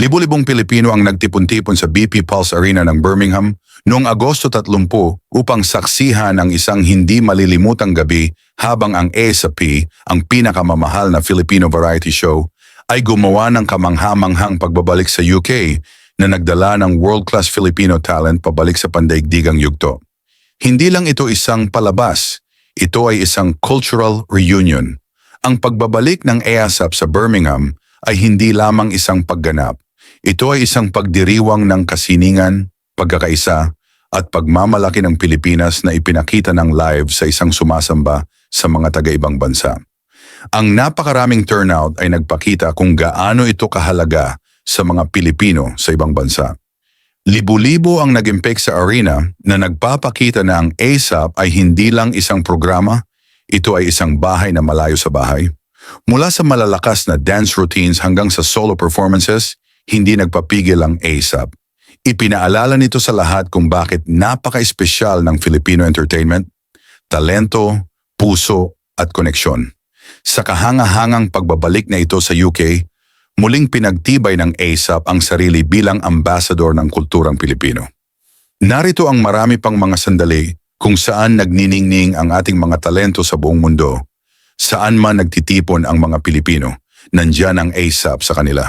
Libo-libong Pilipino ang nagtipon-tipon sa BP Pulse Arena ng Birmingham noong Agosto 30 upang saksihan ang isang hindi malilimutang gabi habang ang ASAP, ang pinakamamahal na Filipino variety show, ay gumawa ng kamanghamanghang pagbabalik sa UK na nagdala ng world-class Filipino talent pabalik sa pandaigdigang yugto. Hindi lang ito isang palabas, ito ay isang cultural reunion. Ang pagbabalik ng EASAP sa Birmingham ay hindi lamang isang pagganap. Ito ay isang pagdiriwang ng kasiningan, pagkakaisa, at pagmamalaki ng Pilipinas na ipinakita ng live sa isang sumasamba sa mga taga-ibang bansa. Ang napakaraming turnout ay nagpakita kung gaano ito kahalaga sa mga Pilipino sa ibang bansa. Libo-libo ang nag-impek sa arena na nagpapakita na ang ASAP ay hindi lang isang programa, ito ay isang bahay na malayo sa bahay. Mula sa malalakas na dance routines hanggang sa solo performances, hindi nagpapigil ang ASAP. Ipinaalala nito sa lahat kung bakit napaka-espesyal ng Filipino entertainment, talento, puso at koneksyon. Sa kahangahangang pagbabalik na ito sa UK, muling pinagtibay ng ASAP ang sarili bilang ambassador ng kulturang Pilipino. Narito ang marami pang mga sandali kung saan nagniningning ang ating mga talento sa buong mundo. Saan man nagtitipon ang mga Pilipino, nandyan ang ASAP sa kanila.